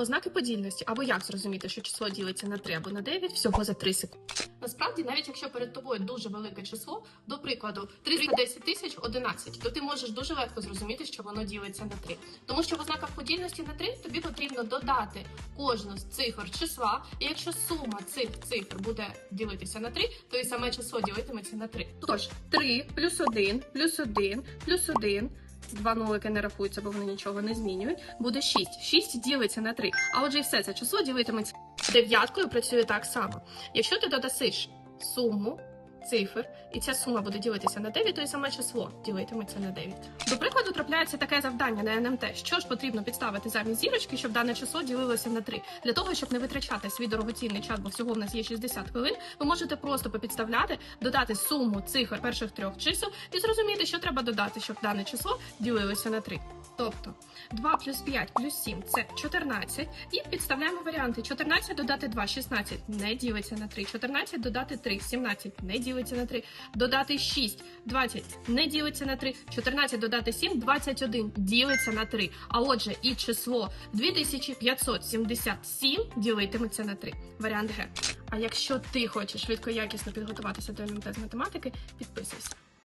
Ознаки подільності або як зрозуміти, що число ділиться на 3 або на 9 всього за 3 секунди. Насправді, навіть якщо перед тобою дуже велике число, до прикладу 310 тисяч 11, то ти можеш дуже легко зрозуміти, що воно ділиться на 3. Тому що в ознаках подільності на 3 тобі потрібно додати кожну з цифр числа, і якщо сума цих цифр буде ділитися на 3, то і саме число ділитиметься на 3. Тож 3 плюс 1 плюс 1 плюс 1 Два нолики не рахуються, бо вони нічого не змінюють. Буде 6. 6 ділиться на 3. А отже, і все це число ділитиметься дев'яткою, працює так само. Якщо ти додасиш суму цифр, і ця сума буде ділитися на 9, то і саме число ділитиметься на 9. До прикладу, трапляється таке завдання на НМТ. Що ж потрібно підставити замість зірочки, щоб дане число ділилося на 3? Для того, щоб не витрачати свій дорогоцінний час, бо всього в нас є 60 хвилин, ви можете просто попідставляти, додати суму цифр перших трьох чисел і зрозуміти, що треба додати, щоб дане число ділилося на 3. Тобто 2 плюс 5 плюс 7 це 14. І підставляємо варіанти. 14 додати 2, 16 не ділиться на 3. 14 додати 3, 17 не ділиться на 3. Додати 6, 20 не ділиться на 3. 14 додати 7, 21 ділиться на 3. А отже, і число 2577 ділитиметься на 3. Варіант Г. А якщо ти хочеш швидко якісно підготуватися до МТ з математики, підписуйся.